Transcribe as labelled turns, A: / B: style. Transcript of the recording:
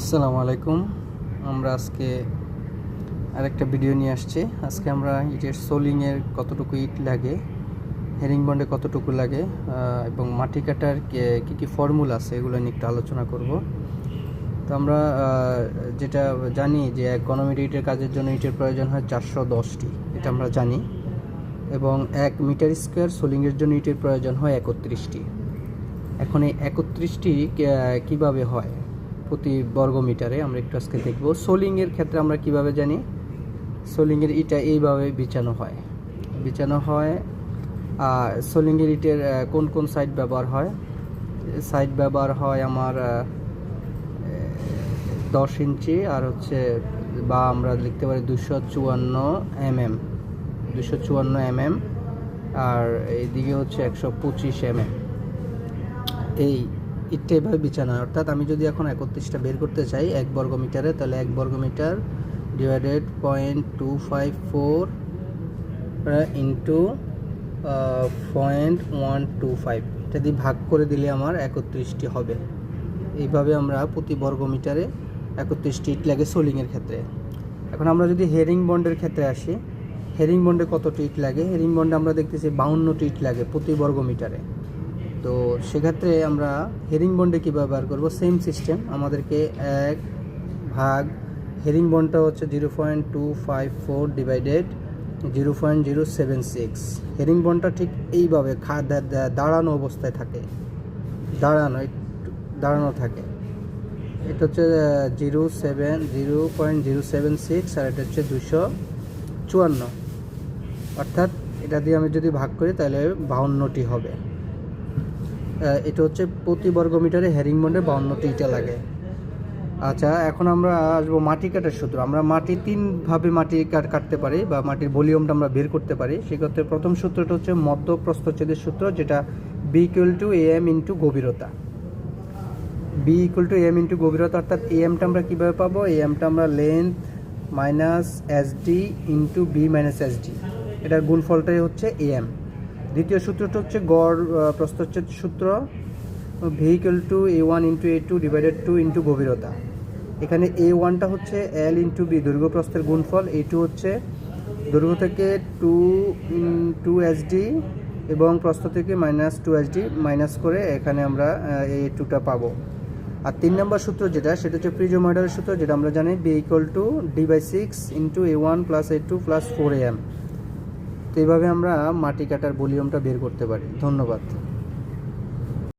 A: আসসালামু আলাইকুম। আমরা আজকে আরেকটা ভিডিও নিয়ে আসছি। আজকে আমরা ইটের সোলিংয়ের কতটুকু ইট লাগে হেরিং বন্ডে কতটুকু লাগে এবং মাটি কাটার কী কী ফর্মুলা আছে এগুলো নিয়ে একটু আলোচনা করব। তো আমরা যেটা জানি যে এক গণমিটার ইটের কাজের জন্য ইটের প্রয়োজন হয় চারশো দশটি, এটা আমরা জানি। এবং এক মিটার স্কোয়ার সোলিংয়ের জন্য ইটের প্রয়োজন হয় একত্রিশটি। এখন এই একত্রিশটি কীভাবে হয়? প্রতি বর্গ মিটারে আমরা একটু আজকে দেখব। সোলিংয়ের ক্ষেত্রে আমরা কীভাবে জানি? সোলিংয়ের ইটা এইভাবে বিছানো হয়। বিছানো হয় সোলিংয়ের ইটের কোন কোন সাইড ব্যবহার হয়? সাইড ব্যবহার হয় আমার দশ ইঞ্চি, আর হচ্ছে বা আমরা লিখতে পারি দুশো চুয়ান্ন এম এম দুশো চুয়ান্ন এম এম আর এইদিকে হচ্ছে একশো পঁচিশ এম এম এই ইটটা এভাবে বিছানো হয়। অর্থাৎ আমি যদি এখন একত্রিশটা বের করতে চাই এক বর্গ মিটারে তাহলে এক বর্গ metre divided point two five four into point one two five. এটা দিয়ে ভাগ করে দিলে আমার একত্রিশটি হবে। এইভাবে আমরা প্রতি বর্গ মিটারে একত্রিশটি ইট লাগে সোলিংয়ের ক্ষেত্রে। এখন আমরা যদি হেরিং বন্ডের ক্ষেত্রে আসি, হেরিং বন্ডে কতটি ইট লাগে? হেরিং বন্ডে আমরা দেখতেছি বাউন্নটি ইট লাগে প্রতি বর্গ মিটারে তো সেক্ষেত্রে আমরা হেরিং বন্ডে কী ব্যবহার করব? সেম সিস্টেম আমাদেরকে এক ভাগ হেরিং বন্ডটা হচ্ছে zero point two five four divided zero point zero seven six herring বন্ডটা ঠিক এইভাবে খা দাঁড়ানো অবস্থায় থাকে। দাঁড়ানো দাঁড়ানো থাকে। এটা হচ্ছে zero seven zero point zero seven six আর এটা হচ্ছে দুশো চুয়ান্ন। অর্থাৎ এটা দিয়ে আমি যদি ভাগ করি তাহলে বাউন্নটি হবে। এটা হচ্ছে প্রতি বর্গ মিটারে হ্যারিং বন্ডে বাউন্নটি ইটা লাগে। আচ্ছা এখন আমরা আসব মাটি কাটার সূত্র। আমরা মাটি তিনভাবে মাটি কাট কাটতে পারি বা মাটির ভলিউমটা আমরা বের করতে পারি। সেক্ষেত্রে প্রথম সূত্রটা হচ্ছে মধ্য প্রস্থচ্ছেদের সূত্র, যেটা B equal to A M into গভীরতা। B equal to M into গভীরতা, অর্থাৎ এ এমটা আমরা কীভাবে পাবো? এ এমটা আমরা length minus S D into B minus S D এটার গুণফলটাই হচ্ছে এ এম দ্বিতীয় সূত্রটা হচ্ছে গড় আহ, প্রস্থচ্ছেদ সূত্র vehicle to A one into A two divided two into গভীরতা। এখানে এ ওয়ানটা হচ্ছে এল ইন্টু বি দৈর্ঘ্য গুণফল। এ টু হচ্ছে দৈর্ঘ্য থেকে টু টু ডি এবং প্রস্থ থেকে মাইনাস টু ডি মাইনাস করে এখানে আমরা এ টুটা পাবো। আর তিন নম্বর সূত্র যেটা সেটা হচ্ছে প্রিজোমাইডারের সূত্র যেটা আমরা জানি B equal to D by six into A one plus A two plus four A M তো এইভাবে আমরা মাটি কাটার ভলিউমটা বের করতে পারি। ধন্যবাদ।